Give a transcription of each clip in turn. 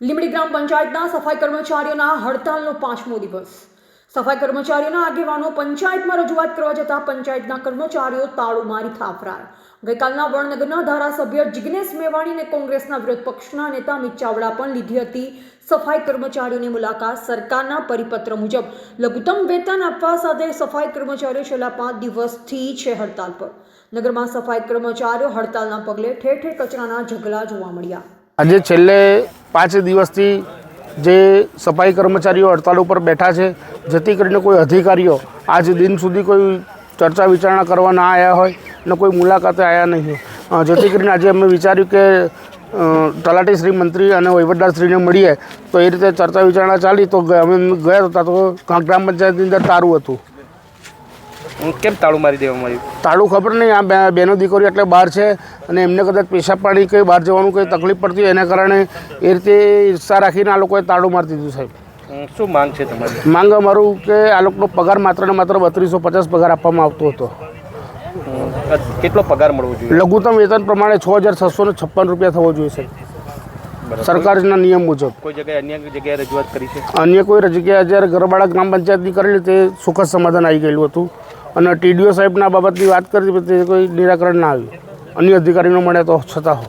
લીંબડી ગ્રામ પંચાયતના સફાઈ કર્મચારીઓના હડતાલનો પાંચમો દિવસ. સફાઈ કર્મચારીઓના આગેવાનો પંચાયતમાં રજૂઆત કરવા જતાં પંચાયતના કર્મચારીઓ તાળું થાફરાર. ગઈકાલના વડનગરના ધારાસભ્ય જિગ્નેશ મેવાણી અને કોંગ્રેસના વિરોધ પક્ષના નેતા અમિત ચાવડા પણ લીધી હતી સફાઈ કર્મચારીઓની મુલાકાત સરકારના પરિપત્ર મુજબ. લઘુત્તમ વેતન આપવા સાથે સફાઈ કર્મચારીઓ છેલ્લા પાંચ દિવસથી છે હડતાલ પર. નગરમાં સફાઈ કર્મચારીઓ હડતાલના પગલે ઠેર ઠેર કચરાના ઝગલા જોવા મળ્યા. આજે છેલ્લે પાંચ દિવસથી જે સફાઈ કર્મચારીઓ હડતાળ ઉપર બેઠા છે, જેથી કરીને કોઈ અધિકારીઓ આજ દિન સુધી કોઈ ચર્ચા વિચારણા કરવા ના આવ્યા હોય ને કોઈ મુલાકાતે આવ્યા નહીં હોય. જેથી કરીને આજે અમે વિચાર્યું કે તલાટી શ્રી મંત્રી અને વહીવટદારશ્રીને મળીએ તો એ રીતે ચર્ચા વિચારણા ચાલી તો અમે ગયા હતા તો ગ્રામ પંચાયતની અંદર તારું હતું કેમ તાળું મારી દેવામાં આવ્યું તાળું ખબર નહીં. આ બેનો દીકરીઓ એટલે બહાર છે અને એમને કદાચ પેશાબ પાણી કંઈ બહાર જવાનું કંઈ તકલીફ પડતી હોય એના કારણે એ રીતે ઈર્ષા રાખીને આ લોકોએ તાળું મારી દીધું સાહેબ. શું માંગ છે તમારી? માંગ અમારું કે આ લોકોનો પગાર માત્ર ને માત્ર બત્રીસો પચાસ પગાર આપવામાં આવતો હતો. કેટલો પગાર મળવો જોઈએ? લઘુત્તમ વેતન પ્રમાણે છ હજાર છસો ને છપ્પન રૂપિયા થવો જોઈએ સાહેબ. સરકારના નિયમ મુજબ. કોઈ જગ્યાએ અન્ય જગ્યાએ રજૂઆત કરી છે? અન્ય કોઈ જગ્યાએ જ્યારે ગરબાડા ગ્રામ પંચાયતની કરેલી તે સુખદ સમાધાન આવી ગયેલું હતું. અને ટીડીઓ સાહેબના બાબતની વાત કરી તે કોઈ નિરાકરણ ના આવ્યું. અન્ય અધિકારીનો મળે તો છતાં હો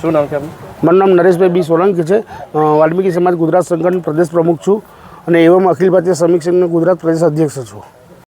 શું નામ છે મારું નામ નરેશભાઈ બી સોલંકી છે. વાલ્મીકી સમાજ ગુજરાત સંગઠન પ્રદેશ પ્રમુખ છું અને એવમ અખિલ ભારતીય શ્રમિક ગુજરાત પ્રદેશ અધ્યક્ષ છું.